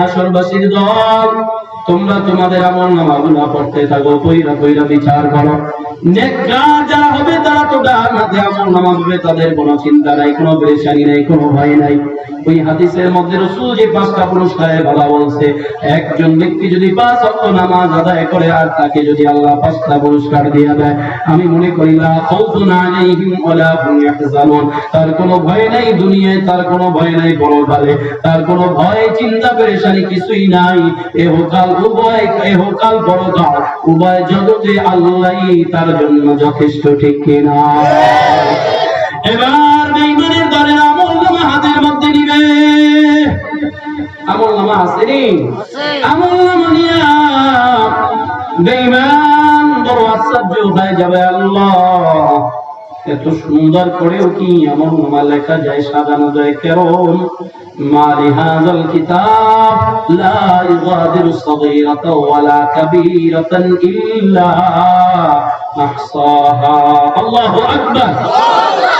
হাসরবাসীর দল তোমরা তোমাদের আমল নামাগুলা পড়তে থাকো কইরা কইরা বিচার করো। যারা হবে তারা তো ডান হাতে আমল নামা হবে, তাদের কোনো চিন্তা নাই, কোনো পরেশানি নাই, কোনো ভয় নাই। ওই হাদিসের মধ্যে রসুল যে পাঁচটা পুরস্কারের কথা বলছে, একজন ব্যক্তি যদি পাঁচ অক্ট নামাজ আদায় করে আর তাকে যদি আল্লাহ পাঁচটা পুরস্কার দিয়ে দেয়, আমি মনে করি না খাউফুন আলাইহিম ওয়ালা হুম ইয়াহজানুন। তার কোনো ভয় নাই দুনিয়ায়, তার কোনো ভয় নাই পরকালে তার কোনো ভয়, চিন্তা পেরেশানি কিছুই নাই। এহকাল উভয়, এহকাল পরকাল উভয় জগতে আল্লাহই তার জন্য যথেষ্ট ঠিক কিনা? এবার বেইমানের দলের আমল নামা হাতের মধ্যে নিবে। আমল নামা আছে নি? আমল নামা নিয়া বেইমান বড় আশ্চর্য হয়ে যাবে আল্লাহ। এত সুন্দর করেও কি এমন নামা লেখা যায় সাজানো যায়? কেমন মালি হাযাল কিতাব, লা ইগাদিরু সাগীরাতাও ওয়ালা কাবীরাতান ইল্লা আহসাহা। আল্লাহু আকবার। আল্লাহ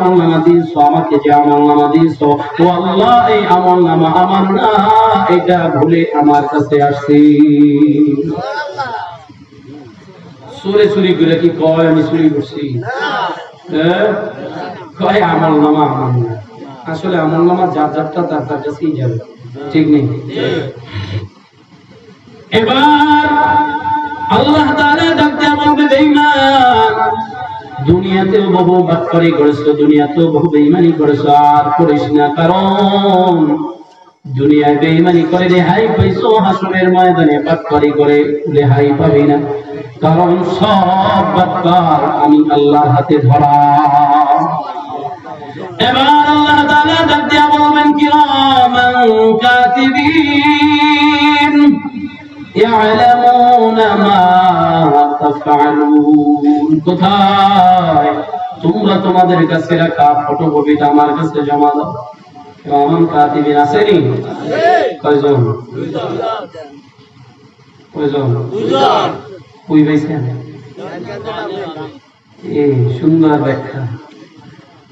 নামা দিয়েছ আমাকে যে আমল নামা ও আল্লাহ, এই আমল নামা আমার না, এটা ভুলে আমার কাছে সুরে করে কি কয়, আমি করছি? কয় আমল নামা না। আসলে আমল নামা যার যারটা, তার তার কাছেই যাবে। ঠিক নেই? এবার আল্লাহ তাআলা ডাকতে বলবে বেঈমান দুনিয়াতেও বহু বাটপারি করেছ, দুনিয়াতেও বহু বেইমানি করেছ, আর করিস না, কারণ দুনিয়ায় বেইমানি করে রেহাই পাইছো, হাসরের ময়দানে বাটপারি করে রেহাই পাবি না। কারণ সব বাটপার আমি আল্লাহর হাতে ধরা। এবার আল্লাহ তাআলা ডাক দিয়া বলবেন, কিরামান কাতিবিন। يعلمون ما تفعلون কোথায় তোমরা তোমাদের কাছে রাখা ফটোকপিটা আমার কাছে জমা দাও কেমন কাতিবিন আসেনি কয়জন কয়জন কই পাইছেন এ সুন্দর ব্যাখ্যা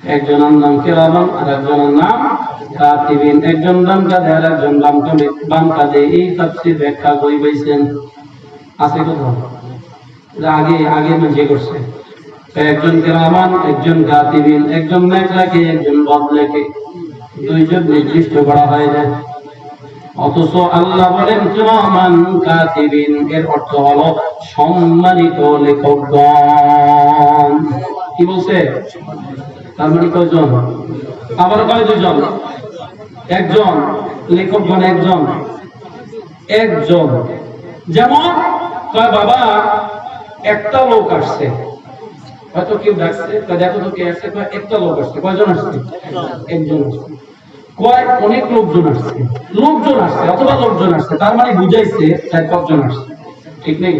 একজনের নাম কেরামান আর একজনের নাম কাতিবিন একজন কাঁদে আর একজন বাম কাঁদে এই ব্যাখ্যা পাইছেন। আছে কোথাও? আগে আগে করছে। একজন কেরামান একজন কাতিবিন একজন একজন দুইজন নির্দিষ্ট করা হয় যায় অথচ আল্লাহ বলেন কিরামান কাতিবিন এর অর্থ হলো সম্মানিত লেখকগণ। কি বলছে? তার মানে কয়জন? আবার কয় দুজন একজন। লেখকগণ একজন। একজন। যেমন, কয়, বাবা, একটা লোক আসছে। হয়তো কেউ ডাকছে তা দেখো তো কে আসছে। একটা লোক আসছে। কয়জন আসছে? একজন আসছে। কয়, অনেক লোকজন আসছে। লোকজন আসছে অথবা লোকজন আসছে। তার মানে বুঝাইছে চার পাঁচজন আসছে। ঠিক নেই?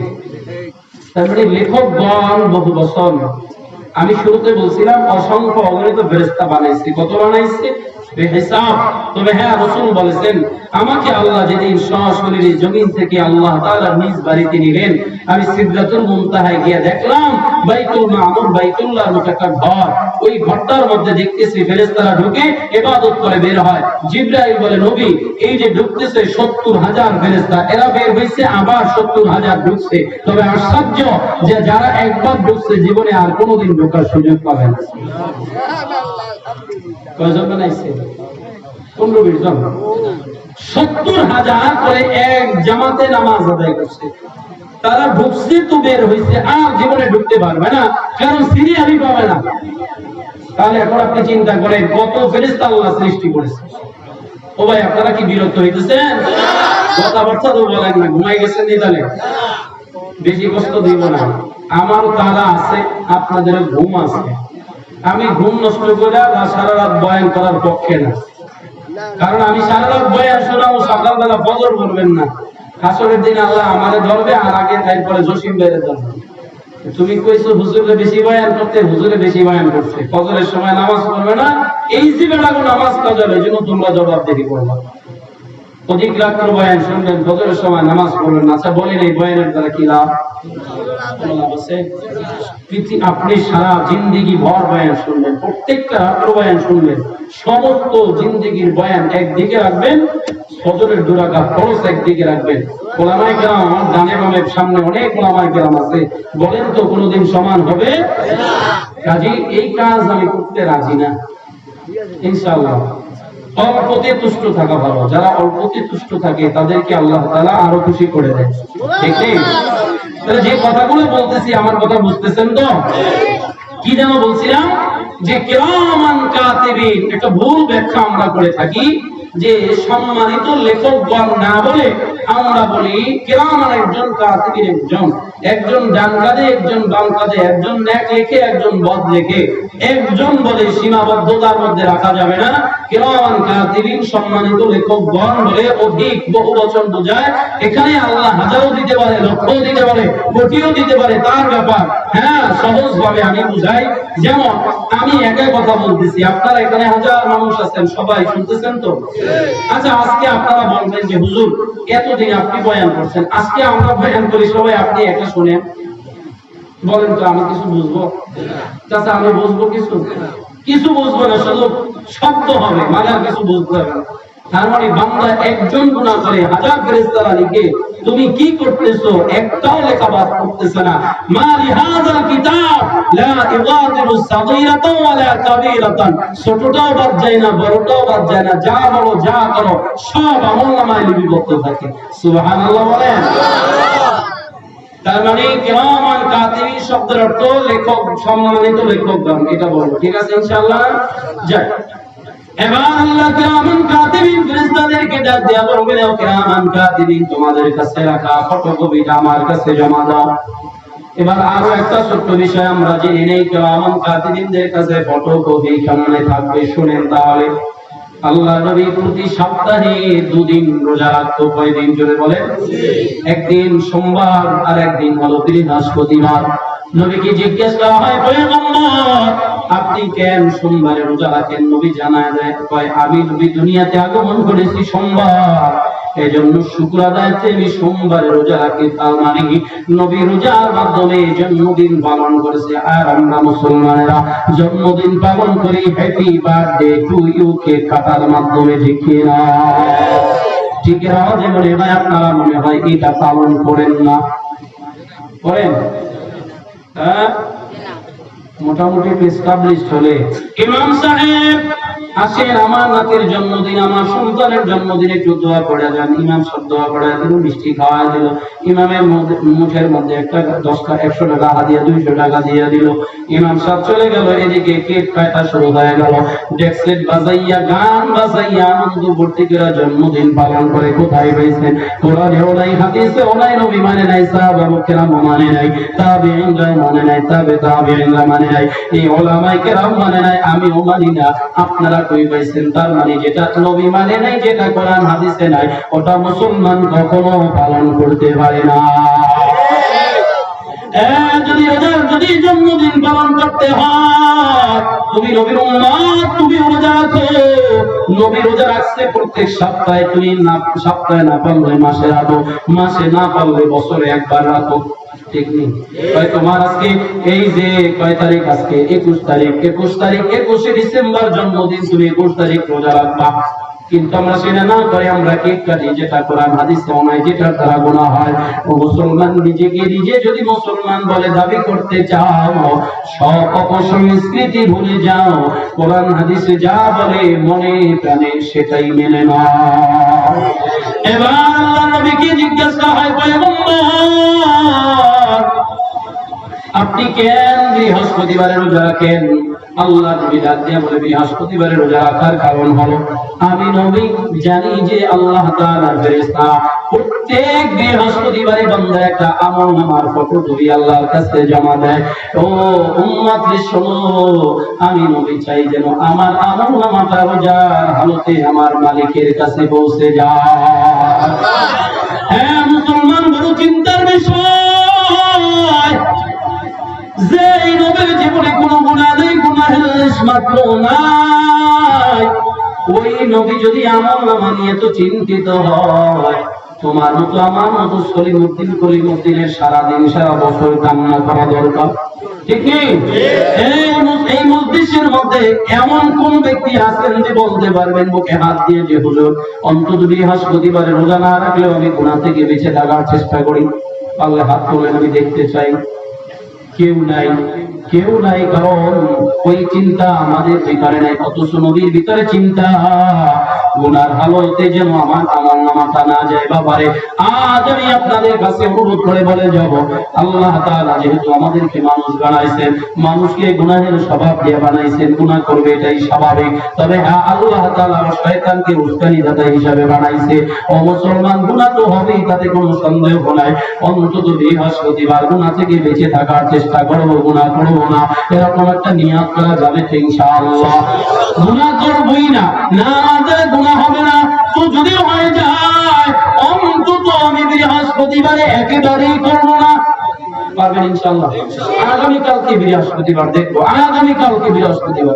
তার মানে লেখকগণ বহু বছর আমি শুরুতে বলছিলাম অসংখ্য অগণিত ফেরেস্তা বানাইছি। কত বানাইছে? হ্যাঁ ঢুকে ইবাদত করে বের হয়। জিবরাইল বলে, নবী, এই যে ঢুকতেছে সত্তর হাজার ফেরেশতা, এরা বের হইছে, আবার সত্তর হাজার ঢুকছে। তবে আশ্চর্য যে যারা একবার ঢুকছে, জীবনে আর কোনোদিন ঢোকার সুযোগ পাবে না। কয়জন বানাইছে? পনেরো বিশ জন। সত্তর হাজার করে এক জামাতে নামাজ আদায় করছে। তারা ঢুকছে তো বের হয়েছে আর জীবনে ঢুকতে পারবে না, কারণ পাবে না। তাহলে এখন আপনি চিন্তা করেন, কত সৃষ্টি করেছে। ও ভাই, আপনারা কি বিরক্ত হইতেছেন? কথাবার্তা তো বলেন না, ঘুমাই গেছেন তাহলে বেশি কষ্ট দিব না। আমার তারা আছে আপনাদের ঘুম আছে। আমি ঘুম নষ্ট করে আর সারা রাত বয়ান করার পক্ষে না। কারণ আমি সারা রাত বয়ান শোনাবো সকালবেলা ফজর করবেন না। আসরের দিন আল্লাহ আমারে ধরবে আর আগে তারপরে জসিম বেড়ে ধরবে। তুমি কইছো, হুজুরে বেশি বয়ান করতে, হুজুরে বেশি বয়ান করছে ফজরের সময় নামাজ পড়বে না। এই যে বেলাগো নামাজ কাজাবে জন্য তোমরা জবাব দেরি করবা অধিক রাত্র বয়ান শুনবেন, ফজরের সময় নামাজ পড়বেন না। আচ্ছা বলেন এই বয়ানের দ্বারা কি লাভ? আপনি সারা জিন্দিগি ভর বয়ান শুনবেন, প্রত্যেকটা রাত্র বয়ান শুনবেন, সমস্ত জিন্দিগির বয়ান একদিকে রাখবেন ফজরের দুরাকা খরচ একদিকে রাখবেন। ওলামাই গ্রাম আমার ডানে বামের সামনে অনেক ওলামাই গ্রাম আছে, বলেন তো কোনোদিন সমান হবে? কাজে, এই কাজ আমি করতে রাজি না। ইনশাআল্লাহ। অল্পতে তুষ্ট থাকা ভালো, যারা অল্পতে তুষ্ট থাকে, তাদেরকে আল্লাহ তাআলা আরও খুশি করে দেয় ঠিক তাহলে যে কথাগুলো বলতেছি, আমার কথা বুঝতেছেন তো? কি যেন বলছিলাম? যে কেমন একটা ভুল ব্যাখ্যা আমরা করে থাকি, যে সম্মানিত লেখকগণ না বলে আমরা বলি কিরামান একজন কাতিবিন একজন একজন ডান কাঁধে একজন বাম কাঁধে একজন ন্যাক লেখে একজন বদ লেখে। একজন বলে সীমাবদ্ধতার মধ্যে রাখা যাবে না। কিরামান কাতিবিন সম্মানিত লেখকগণ বলে অধিক বহু বচন বোঝায়। এখানে আল্লাহ হাজারও দিতে পারে লক্ষও দিতে পারে কোটিও দিতে পারে তার ব্যাপার। হ্যাঁ সহজ ভাবে আমি বুঝাই। যেমন আমি একাই কথা বলতেছি। আপনারা এখানে হাজার মানুষ আছেন সবাই শুনতেছেন তো? আচ্ছা আজকে আপনারা বলবেন যে হুজুর আপনি বয়ান করছেন, আজকে আমরা বয়ান করি, সবাই আপনি বলেন তো, আমি কিছু বুঝব? চাচা, আমি বুঝব কিছু? কিছু বুঝব না, শুধু শব্দ হবে মানে কিছু বুঝতে হবে তার মানে বাংলা একজন গুণা করে, হাজার ফেরেস্তারা লিখে তুমি কি করতেছো? একটাও লেখা বাদ করতেছে না। মা কিতাব, লা ইগাদিরু সাগীরাতাও কাবীরাতান। ছোটটাও বাদ যায় না, বড়টাও বাদ যায় না, যা বলো, যা করো, সব আমলনামায় লিপিবদ্ধ থাকে। সুবহানাল্লাহ বলেন। তার মানে শব্দের অর্থ লেখক, সম্মানিত লেখকগণ, এটা বলব। ঠিক আছে ইনশাআল্লাহ? যাই। এবার আল্লাহ কিরামান কাতিবিন ফেরেশতাদেরকে ডাক দেয়া বলবেন ও কিরামান কাতিবিন তোমাদের কাছে রাখা ফটোকপিটা আমার কাছে জমা দাও। এবার আরও একটা ছোট্ট বিষয় আমরা জেনে নেই কিরামান কাতিবিনদের কাছে ফটোকপি কেমনে থাকবে শুনেন তাহলে। আল্লাহ নবী প্রতি সপ্তাহে দুদিন রোজা রাখতো কয়দিন জোরে বলেন? একদিন সোমবার আর একদিন হলো বৃহস্পতিবার। নবীকে জিজ্ঞেস করা হয়, পয়গম্বর, আপনি কেন সোমবারে রোজা রাখেন? নবী জানায় দেয়, কয়, আমি নবী দুনিয়াতে আগমন করেছি সোমবার। এজন্য শুক্র আদায়তে আমি সোমবারে রোজা রাখি। তার মানে কি নবী রোজার মাধ্যমে জন্মদিন পালন করেছে। আর আমরা মুসলমানেরা জন্মদিন পালন করি happy birthday to you cake কাটার মাধ্যমে ঠিক না ঠিক আছে মনে হয়, আপনারা মনে হয় এটা পালন করেন না। করেন? মোটামুটি এস্টাবলিশড হলে। ইমাম সাহেব আসেন আমার নাতির জন্মদিন, আমার সন্তানের জন্মদিনে, একটু দোয়া করে যান ইমাম সব দোয়া করে দিল মিষ্টি খাওয়া দিল। ইমামের মধ্যে মুখের মধ্যে একটা দশটা একশো টাকা, হাদিয়া দুইশো টাকা দিয়ে দিল। ইমাম সব চলে গেল, এদিকে কেক কাটা শুরু হয়ে গেল। ডেক্সেট বাজাইয়া, গান বাজাইয়া, আনন্দ ভর্তি করে জন্মদিন পালন করে। কোথায় পেয়েছেন কোরআনেও নাই হাদিসেও নাই, নবী মানে নাই, সাহাবা মুকেরাম মানে নাই, তাবিঈনরা মানে নাই, তাবে তাবিঈনরা মানে নাই, এই ওলামাই কেরাম মানে নাই, আমিও মানি না। আপনারা মানে যেটা মানে নাই, যেটা কোরআন, হাদিসে নাই, ওটা মুসলমান কখনো পালন করতে পারে না। যদি রোজার যদি জন্মদিন পালন করতে হয়, তুমি তুমি রোজা নবী রোজা প্রত্যেক সপ্তাহে তুমি না, সপ্তাহে না পারলে মাসে রাখো, মাসে না পারলে বছরে একবার রাখো। তোমার আজকে এই যে কয় তারিখ আজকে? একুশ তারিখ। একুশ তারিখ, একুশে ডিসেম্বর জন্মদিন, তুমি একুশ তারিখ রোজা রাখবা। কিন্তু আমরা না করে আমরা যেটা হাদিস হয়। মুসলমান নিজেকে নিজে যদি মুসলমান বলে দাবি করতে চাও, সব অপসংস্কৃতি ভুলে যাও। কোরআন, হাদিসে যা বলে মনে প্রাণে সেটাই মেনে এবার আল্লাহ নবীকে জিজ্ঞাসা হয় আপনি কেন বৃহস্পতিবারে রোজা রাখেন? আল্লাহ নবী ডাক দিয়ে বলে বৃহস্পতিবারে রোজা রাখার কারণ হলো, আমি নবী জানি যে আল্লাহ প্রত্যেক বৃহস্পতিবারে একটা আমল ফটো আল্লাহর কাছে জমা দেয়, ও উম্মত আমি নবী চাই যেন আমার আমল নামাটা রোজার হালতে আমার মালিকের কাছে পৌঁছে যায়। হ্যাঁ মুসলমান, বড় চিন্তার বিষয়। যে এই নবীর জীবনে কোনো গুণা নেই মাত্র নাই। ওই নবী যদি আমল নামা নিয়ে তো চিন্তিত হয় তোমার মতো আমার মতো সলিমুদ্দিন কলিমুদ্দিনের সারাদিন সারা বছর কান্না করা দরকার। ঠিক নেই? এই মধ্যে এমন কোন ব্যক্তি আছেন যে বলতে পারবেন বুকে হাত দিয়ে যে হুজুর অন্তত বৃহস্পতিবারে রোজা না রাখলেও আমি গুণা থেকে বেঁচে থাকার চেষ্টা করি। পারলে হাত তোলেন আমি দেখতে চাই। কেউ নাই কেউ নাই কারণ, ওই চিন্তা আমাদের ভিতরে নাই, অথচ নবীর ভিতরে চিন্তা। গুনার হালতে যেন আমার আমার নামাটা না যায় বাবারে। আজ আমি আপনাদের কাছে অনুরোধ করে বলে যাব, আল্লাহ তাআলা যেহেতু আমাদেরকে মানুষ বানাইছেন, মানুষকে গুনাহের স্বভাব দিয়ে বানাইছেন, গুনাহ করবে এটাই স্বাভাবিক। তবে হ্যাঁ আল্লাহ তাআলা শয়তানকে উস্কানি দাতা হিসাবে বানাইছে। ও মুসলমান, গুনাহ তো হবেই, তাতে কোনো সন্দেহ নাই। অন্তত বৃহস্পতিবার গুনাহ থেকে বেঁচে থাকার চেষ্টা করব, গুনাহ করব। না। এরকম একটা নিয়াত করা যাবে করবই না। হবে না। তো যদি হয়ে যায়, অন্তত আমি বৃহস্পতিবারে একেবারেই করব না। পারবেন ইনশাআল্লাহ? আগামীকালকে বৃহস্পতিবার দেখব? আগামীকালকে বৃহস্পতিবার?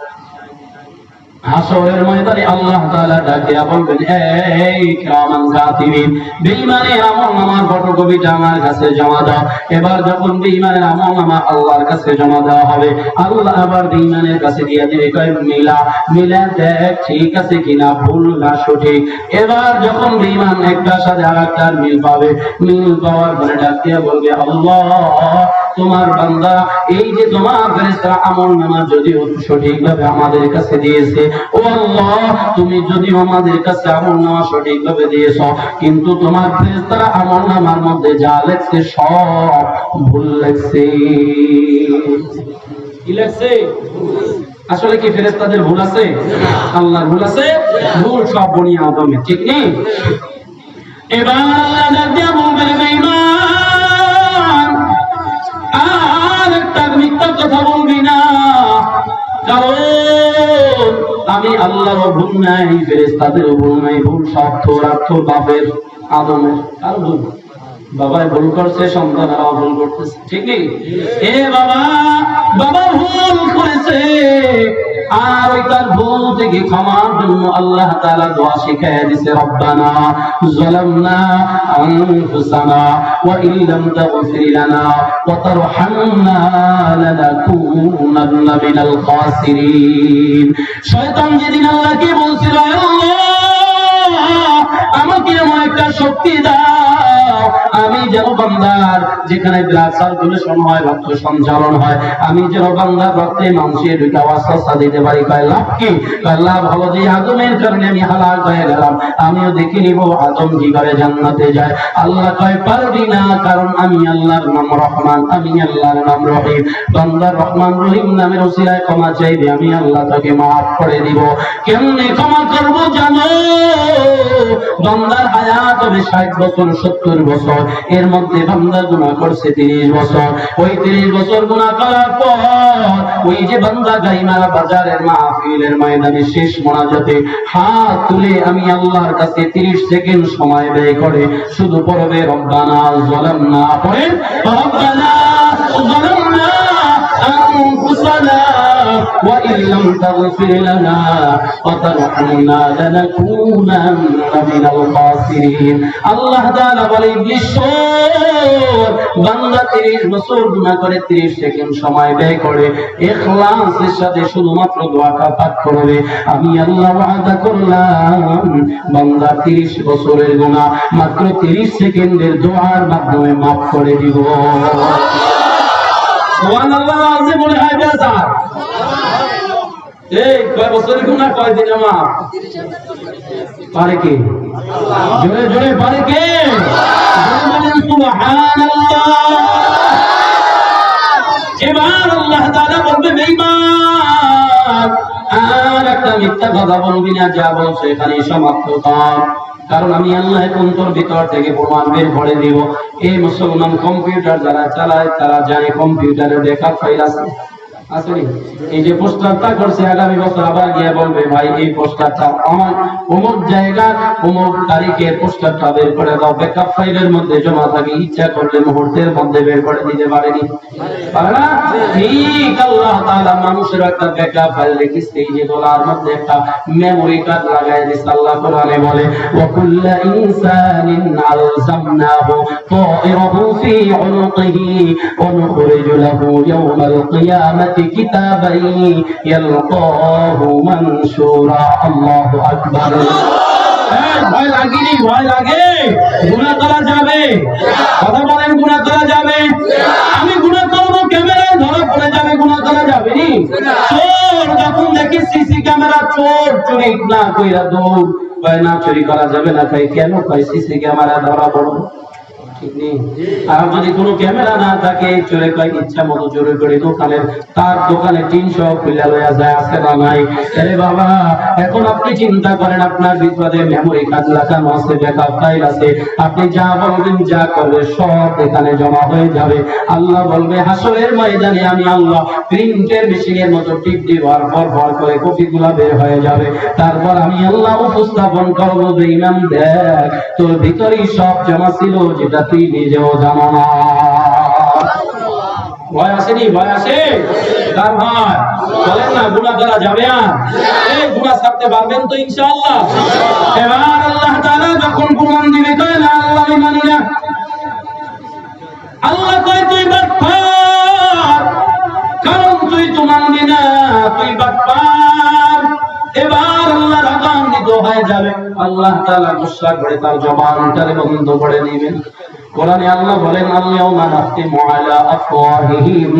হাসরের ময়দানে আল্লাহ তাআলা ডাকে বলবেন, এই কিরামান কাতিবিন বেঈমানের আমলনামার ফটোকপিটা আমার কাছে জমা দাও। এবার যখন বেঈমানের আমলনামা আল্লাহর কাছে জমা দেওয়া হবে, আল্লাহ আবার বেঈমানের কাছে দিয়ে দিবে, কয় মিলা মিলা দেখ, ঠিক আছে কিনা, ভুল না সঠিক। এবার যখন বেঈমান একটার সাথে আরেকটার মিল পাবে, মিল পাওয়ার পরে ডাক দিয়ে বলবে, আল্লাহ তোমার বান্দা, এই যে তোমার ফেরেশতা আমল নামা যদিও সঠিকভাবে আমাদের কাছে দিয়েছে, ও আল্লাহ, তুমি যদিও আমাদের কাছে আমল নামা সঠিকভাবে দিয়েছ, কিন্তু তোমার ফেরেশতারা আমল নামার মধ্যে যা লেখছে সব ভুল লেখছে। কি লেখছে? আসলে কি ফেরেশতাদের ভুল আছে? আল্লাহর ভুল আছে? ভুল সব বনি আদমে, ঠিক নেই? এবার আল্লাহ দিয়া বলবেন বেঈমান! একটা মিথ্যা কথা বলবি না। আমি আল্লাহর ভুল নাই, ফেরেশতাদের ভুল নাই, ভুল স্বার্থ তোর বাপের আদমের। আর ভুল? বাবাই ভুল করছে, সন্তানরাও ভুল করতেছে। ঠিক নেই? এ বাবা বাবা ভুল করেছে। আর ওই তার ভুল থেকে ক্ষমার জন্য আল্লাহ তাআলা দোয়া শিখায় দিছে, রব্বানা যালামনা আনফুসানা ওয়া ইন লাম তাগফির লানা ওয়া তারহামনা লানাকুনান্না মিনাল খাসিরিন। শয়তান যেদিন আল্লাহকে বলছিল, আল্লাহ আমাকে এমন একটা শক্তি দাও। কি? আমিও দেখে নিব আদম কীভাবে জান্নাতে যায়। আল্লাহ কয়, পারবি না, কারণ আমি আল্লাহর নাম রহমান, আমি আল্লাহর নাম রহিম। বান্দার রহমান রহিম নামের ওসিলায় ক্ষমা চাইবে, আমি আল্লাহ তাকে মাফ করে দিব। কেমনে ক্ষমা করব জানো? বান্দার হায়াত হবে ষাট বছর, সত্তর বছর। এর মধ্যে বান্দা গুণা করছে তিরিশ বছর ওই তিরিশ বছর গুণা করার পর ওই যে বান্দা গাইমারা বাজারের মাহফিলের ময়দানে শেষ মোনাজাতে হাত তুলে আমি আল্লাহর কাছে তিরিশ সেকেন্ড সময় ব্যয় করে শুধু পড়বে রব্বানা জলামনা পড়ে রব্বানা জলামনা أنفسنا وإن لم تغفر لنا وترحمنا لنكونن من الخاسرين আল্লাহ তাআলা বলে বিশ্ব বান্দা 30 বছর গুনাহ করে 30 সেকেন্ড সময় ব্যয় করে ইখলাসের সাথে শুধুমাত্র দোয়াটা পাঠ করবে আমি আল্লাহ ওয়াদা করলাম বান্দা 30 বছরের গুনাহ মাত্র 30 সেকেন্ডের দোয়ার মাধ্যমে মাফ করে দিব সুবহানাল্লাহ আজে বলে হয় বেজার এই কয় বছরের গুণা কয় দিনে মাপ পারে কে? জোরে জোরে, পারে কে? জোরে বলেন সুবহানাল্লাহ। এবার আল্লাহ তাআলা বলবে, বেঈমান, আর একটা মিথ্যা কথা বলবি না, যা বলছো এখানে সমাপ্ত কর। কারণ আমি আল্লাহ এখন তোর ভিতর থেকে প্রমাণ বের করে দিব। এই মুসলমান কম্পিউটার যারা চালায়, তারা জানে কম্পিউটারে বেকার ফাইল আছে। আসলে এই যে পোস্টারটা করছে আগামী বছর আবার গিয়ে বলবে, ভাই, এই পোস্টারটা আমার অমুক জায়গা অমুক তারিখের পোস্টারটা বের করে দাও। ব্যাকআপ ফাইলের মধ্যে জমা থাকে, ইচ্ছা করলে মুহূর্তের মধ্যে বের করে দিতে পারেনি। ঠিক, আল্লাহ তাআলা মানুষের একটা ব্যাকআপ ফাইল রেখেছে এই যে গলার মধ্যে একটা মেমরি কার্ড লাগায় দিছে আল্লাহ কোরআনে বলে, ওয়া কুল্লা ইনসানিন আলজামনাহু তায়রাহু ফি উনুকিহি ওয়া নুখরিজু লাহু যাবে। আমি গুনাহ করব, ক্যামেরায় ধরা পড়ে যাবে, গুনাহ করা যাবে নি? চোর, যখন দেখি সিসি ক্যামেরা, চোর, চুরি না কইরা দৌড়। কয়, না, চুরি করা যাবে না কই কেন? কয়, সিসি ক্যামেরা ধরা পড়ো আর যদি কোনো ক্যামেরা না থাকে, চোরে কয়, ইচ্ছা মতো চোরে করে দোকানের, তার দোকানে খুলে লয়া যায় না নাই? আরে বাবা, এখন আপনি চিন্তা করেন, আপনার ভিতরে মেমোরি কার্ড ব্যাকআপ ফাইল আছে। আপনি যা বলবেন, যা করবে, সব এখানে জমা হয়ে যাবে। আল্লাহ বলবে, হাসরের ময়দানে আমি আল্লাহ প্রিন্টের মেশিনের মতো টিপ দিব, আর ভর করে কপিগুলা বের হয়ে যাবে। তারপর আমি আল্লাহ উপস্থাপন করব দেখ। তোর ভিতরেই সব জমা ছিল, যেটা তুই নিজেও জানো না। আল্লাহ তাআলা কারণ তুই তো মানবি না, তুই বাটপার। এবার আল্লাহ রাগান্বিত হয়ে যাবে। আল্লাহ তাআলা গুসা করে তার জবানটারে বন্ধ করে দিবেন। কোরআনে আল্লাহ বলেন আল্লাহুম্মা নাখতিমু আলা আফওয়াহিহিম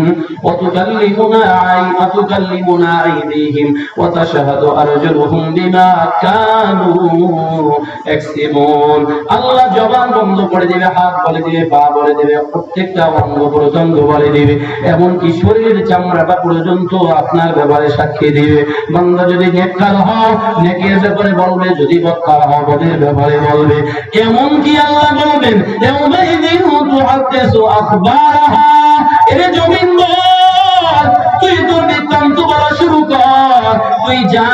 ওয়া তুকাল্লিমুনা আই ওয়া তুকাল্লিমুনা আইদিহিম ওয়া তাশহাদু আরজুলুহুম বিমা কানু ইয়াকসিবুন আল্লাহ জবান বন্ধ করে দিবে, হাত বলে দিবে, পা বলে দিবে, প্রত্যেকটা অঙ্গ পর্যন্ত বলে দিবে, এমনকি শরীরের চামড়াটা পর্যন্ত আপনার ব্যাপারে সাক্ষী দিবে। বান্দা যদি নেককার হও নেকের ব্যাপারে বলবে, যদি বদকার হও বদের ব্যাপারে বলবে। এমনকি আল্লাহ বলবেন ইয়াউমাইযিন তুহাদ্দিসু আখবারাহা এরে জমিন তুই তোর বলা শুরু কর। তুই যা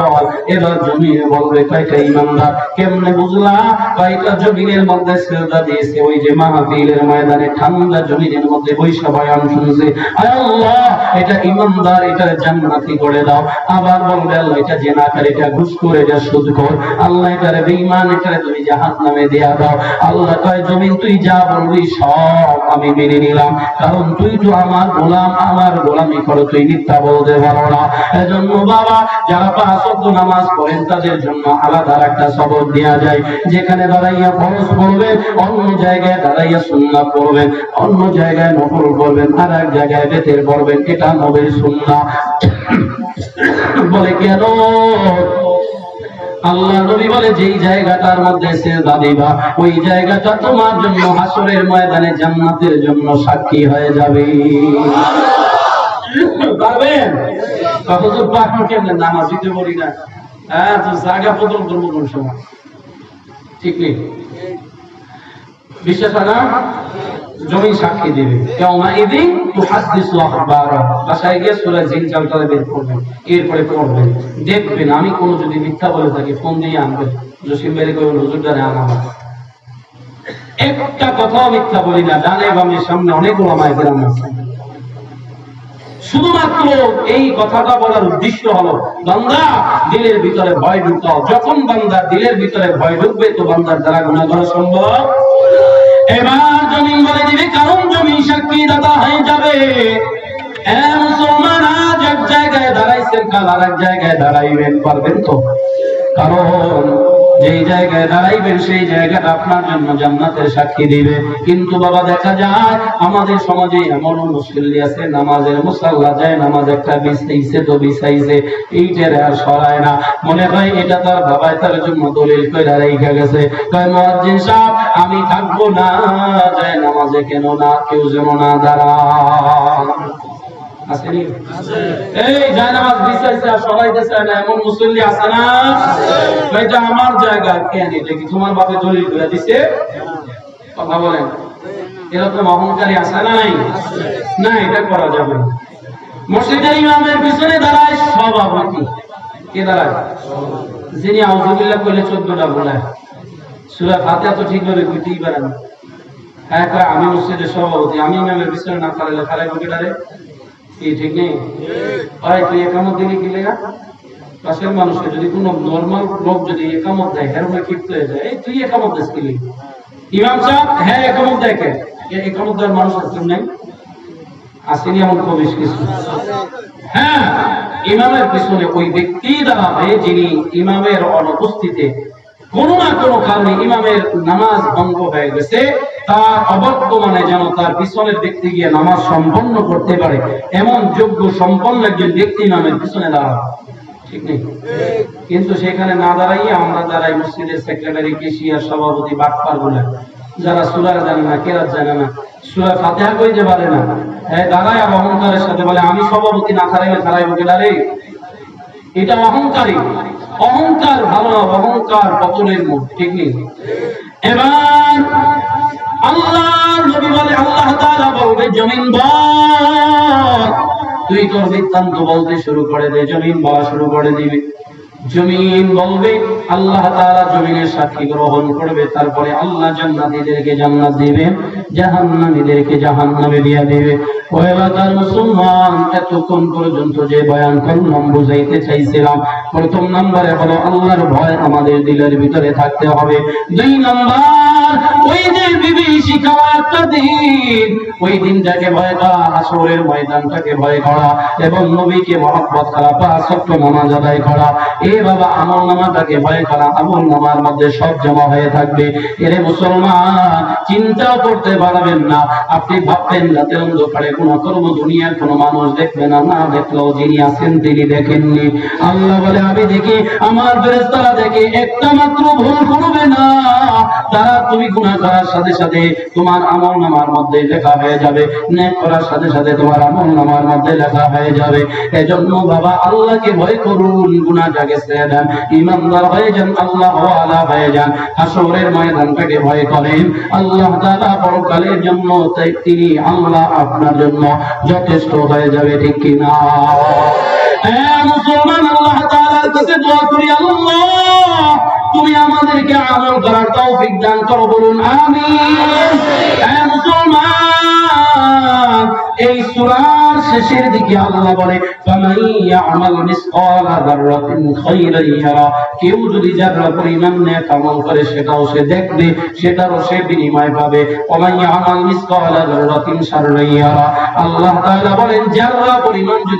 বল, এবার বলবে কয়টা কেমনে বুঝলা? কয়টা জমিনের মধ্যে সেজদা দিয়েছে? ওই যে মাহফিলের ময়দানে ঠান্ডা জমিনের মধ্যে বৈশা বয়ান শুনছে। আল্লাহ, এটা এটা জান্নাতি করে দাও। আবার বলবে, আল্লাহ, এটা জেনাকার এটা ঘুষখোর এটা সুদখোর আল্লাহ, এটারে এটারে তুমি জাহান্নামে দেয়া দাও। আল্লাহ কয়, জমিন তুই যা বলবি, সব আমি মেনে নিলাম। কারণ তুই তো আমার গোলাম আমার গোলামি করো, তুই মিথ্যা বলতে পারো না। এজন্য বাবা, যারা পাঁচ ওয়াক্ত নামাজ পড়েন, তাদের জন্য আলাদা একটা সবক দেওয়া যায়। যেখানে দাঁড়াইয়া ফরজ পড়বে অন্য জায়গায় দাঁড়াইয়া সুন্নাত পড়বেন, অন্য জায়গায় নফল পড়বেন আর এক জায়গায় বেতের পড়বেন, এটা নবীর সুন্নাহ বলে কেন? আল্লাহ নবী বলে, যেই জায়গাটার মধ্যে সেজদা দিবা ওই জায়গাটা তোমার জন্য হাসরের ময়দানে জান্নাতের জন্য সাক্ষী হয়ে যাবে। পারবেন? কেমনে নামাজ দিতে না? হ্যাঁ তো জায়গা বদল কোন সময়? ঠিক নেই? বিশ্বাস না? জমি সাক্ষী দেবে। কেমন এদিন তো হাদিস বাসায় গিয়ে সূরা জিন চালটা বের করবেন এরপরে পড়বেন দেখবেন, আমি কোনো যদি মিথ্যা বলে থাকি, ফোন দিয়ে আনবেন জসিম বের করে হুজুরদারে আনাবো একটা কথাও মিথ্যা বলি না, ডানে বামে সামনে অনেক অনেকগুলো মায়ের আছে। শুধুমাত্র এই কথাটা বলার উদ্দেশ্য হলো, বান্দা দিলের ভিতরে ভয় ঢুকাও। যখন বান্দা দিলের ভিতরে ভয় ঢুকবে, তো বান্দার দ্বারা গুণা করা সম্ভব এবার জমিন বলে দিবে, কারণ জমিন সাক্ষী দাতা হয়ে যাবে। মুসলমান আজ এক জায়গায় দাঁড়াইছেন, কাল আর এক জায়গায় দাঁড়াইবেন, পারবেন তো? কারণ যেই জায়গায় দাঁড়াইবেন, সেই জায়গাটা আপনার জন্য জান্নাতের সাক্ষী দিবে। কিন্তু বাবা, দেখা যায় আমাদের সমাজে এমন মুসল্লি আছে, নামাজের মুসাল্লা যায়, নামাজ একটা বিছাইছে তো বিছাইছে, এইটার আর সরায় না। মনে হয় এটা তার বাবাই তার জন্য দলিল করে রেখে গেছে। কয় মুয়াজ্জিন সাহেব, আমি থাকব না, যায় নামাজে কেন না, কেউ যেন না আসেনি এই সরাইতেছে না আমার জায়গা নাই? এটা করা যাবে কে দাঁড়ায়? যিনি আউজুবিল্লাহ করলে চোদ্দটা বলায় সুরা ফাতিহা তো ঠিকভাবে কইতেই পারে না। হ্যাঁ আমি মসজিদের সভাপতি, আমি ইমামের পিছনে না বকিটারে হয় মানুষ আসেনি হ্যাঁ ইমামের পিছনে ওই ব্যক্তি দাঁড়াবে যিনি ইমামের অনুপস্থিতিতে কোন না কোনো কারণে ইমামের নামাজ ভঙ্গ হয়ে গেছে, তার অবর্তমানে যেন তার পিছনের ব্যক্তি গিয়ে নামাজ সম্পন্ন করতে পারে। এমন যোগ্য সম্পন্ন একজন ব্যক্তি ইমামের পিছনে নেই? কিন্তু সেখানে না দাঁড়াইয়ে আমরা দাঁড়াই মসজিদের সেক্রেটারি কেশিয়ার, সভাপতি, বাটপার বলে, যারা সুরার জানে না, কেরাত জানে না, সুরা ফাতেহা কইতে পারে না হ্যাঁ দাঁড়ায় আর অহংকারের সাথে বলে, আমি সভাপতি না খারাইলে খারাইব কে দাঁড়ে এটা অহংকারী। অহংকার ভালো অহংকার পতনের মুখ ঠিক নেই? এবার আল্লাহ নবী বলে, আল্লাহ তাআলা বলবে, জমিন তুই তোর বৃত্তান্ত বলতে শুরু করে দে, জমিন বলা শুরু করে দিবে। জমিন বলবে, আল্লাহ তাআলা জমিনের সাক্ষী গ্রহণ করবে, তারপরে আল্লাহ জান্নাতীদেরকে জান্নাত দিবে জাহান্নামীদেরকে জাহান্নামে দিয়ে দিবে। করা ময়দানটাকে ভয় করা, এবং নবীকে মহব্বত করা, পাঁচ আদায় করা, এ বাবা আমল নামাটাকে ভয় করা, আমল নামার মধ্যে সব জমা হয়ে থাকবে। এরে মুসলমান, চিন্তাও করতে পারবেন না। আপনি ভাববেন রাতের অন্ধকারে কোন কর্ম দুনিয়ার কোন মানুষ দেখবে না না দেখলেও যিনি আছেন তিনি দেখেননি। আল্লাহ বলে, আমি দেখি, আমার ফেরেশতারা দেখে একটা মাত্র ভুল করবে না। তারা তুমি গুনাহ করার সাথে সাথে তোমার আমল নামার মধ্যে লেখা হয়ে যাবে। নেক করার সাথে সাথে তোমার আমল নামার মধ্যে লেখা হয়ে যাবে। এজন্য বাবা, আল্লাহকে ভয় করুন, গুনাহটাকে ছেড়ে দেন ইমানদার হয়ে যান, আল্লাহ হয়ে যান। হাসরের ময়দানটাকে ভয় করেন। আল্লাহ তাআলা পরকালের জন্য তাই তিনি আল্লাহ আপনার জন্য যথেষ্ট হয়ে যাবে, ঠিক কি না? হ্যাঁ মুসলমান, আল্লাহ তাআলার কাছে দোয়া করি, আল্লাহ, তুমি আমাদেরকে আমল করার তৌফিক দান করো, বলুন, আমিন। হ্যাঁ মুসলমান। এই সূরার শেষের দিকে আল্লাহ বলে মিসকালা যাররাতিন খাইরান ইয়ারা। কেউ যদি যারা পরিমাণ নেক আমল করে, সেটাও সে দেখবে, সেটারও সে বিনিময় পাবে। ওমান ইয়ামাল মিসকালা যাররাতিন শাররান ইয়ারা। আল্লাহ তাআলা বলেন যারা পরিমাণ যদি